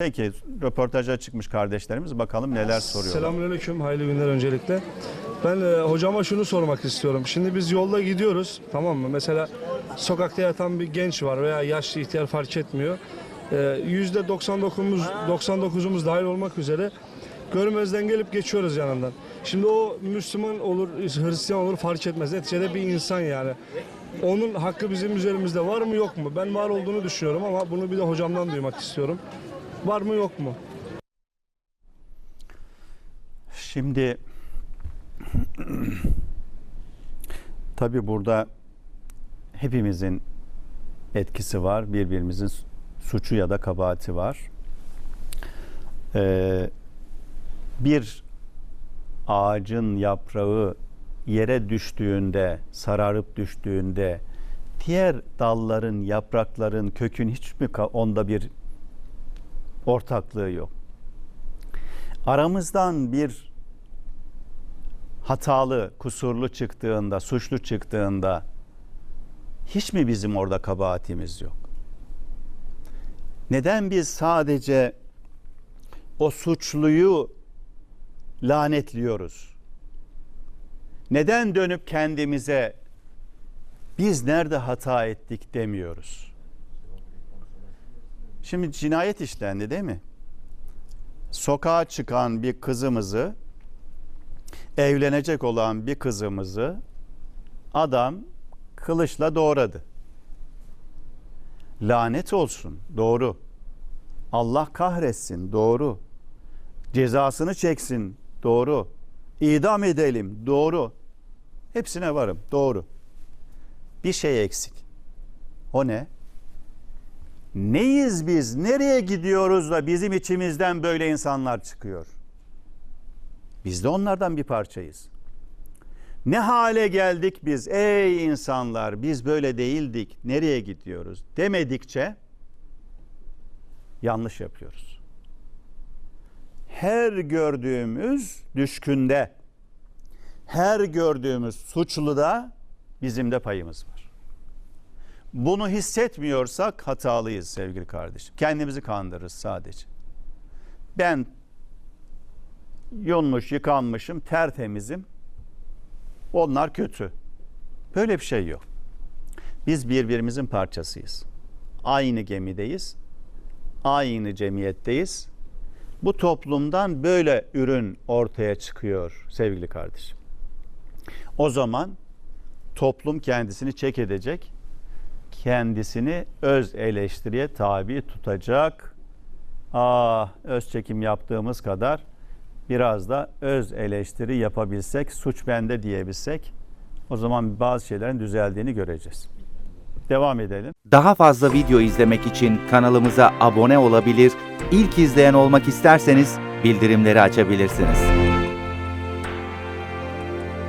Peki röportaja çıkmış kardeşlerimiz bakalım neler soruyorlar. Selamünaleyküm, hayırlı günler öncelikle. Ben e, hocama şunu sormak istiyorum. Şimdi biz yolda gidiyoruz, tamam mı? Mesela sokakta yatan bir genç var veya yaşlı ihtiyar fark etmiyor. E, Yüzde 99'umuz 99'umuz dahil olmak üzere görmezden gelip geçiyoruz yanından. Şimdi o Müslüman olur, Hristiyan olur fark etmez. Neticede bir insan yani. Onun hakkı bizim üzerimizde var mı yok mu? Ben var olduğunu düşünüyorum ama bunu bir de hocamdan duymak istiyorum. Var mı yok mu? Şimdi tabii burada hepimizin etkisi var. Birbirimizin suçu ya da kabahati var. Ee, bir ağacın yaprağı yere düştüğünde, sararıp düştüğünde diğer dalların, yaprakların, kökün hiç mi onda bir ortaklığı yok? Aramızdan bir hatalı, kusurlu çıktığında, suçlu çıktığında hiç mi bizim orada kabahatimiz yok? Neden biz sadece o suçluyu lanetliyoruz? Neden dönüp kendimize biz nerede hata ettik demiyoruz? Şimdi cinayet işlendi değil mi? Sokağa çıkan bir kızımızı evlenecek olan bir kızımızı adam kılıçla doğradı. Lanet olsun. Doğru. Allah kahretsin. Doğru. Cezasını çeksin. Doğru. İdam edelim. Doğru. Hepsine varım. Doğru. Bir şey eksik. O ne? Neyiz biz? Nereye gidiyoruz da bizim içimizden böyle insanlar çıkıyor? Biz de onlardan bir parçayız. Ne hale geldik biz ey insanlar biz böyle değildik nereye gidiyoruz demedikçe yanlış yapıyoruz. Her gördüğümüz düşkünde, her gördüğümüz suçluda bizim de payımız var. Bunu hissetmiyorsak hatalıyız sevgili kardeşim. Kendimizi kandırırız sadece. Ben yunmuş, yıkanmışım, tertemizim. Onlar kötü. Böyle bir şey yok. Biz birbirimizin parçasıyız. Aynı gemideyiz. Aynı cemiyetteyiz. Bu toplumdan böyle ürün ortaya çıkıyor sevgili kardeşim. O zaman toplum kendisini çek edecek. Kendisini öz eleştiriye tabi tutacak. Ah öz çekim yaptığımız kadar biraz da öz eleştiri yapabilsek, suç bende diyebilsek o zaman bazı şeylerin düzeldiğini göreceğiz. Devam edelim. Daha fazla video izlemek için kanalımıza abone olabilir, ilk izleyen olmak isterseniz bildirimleri açabilirsiniz.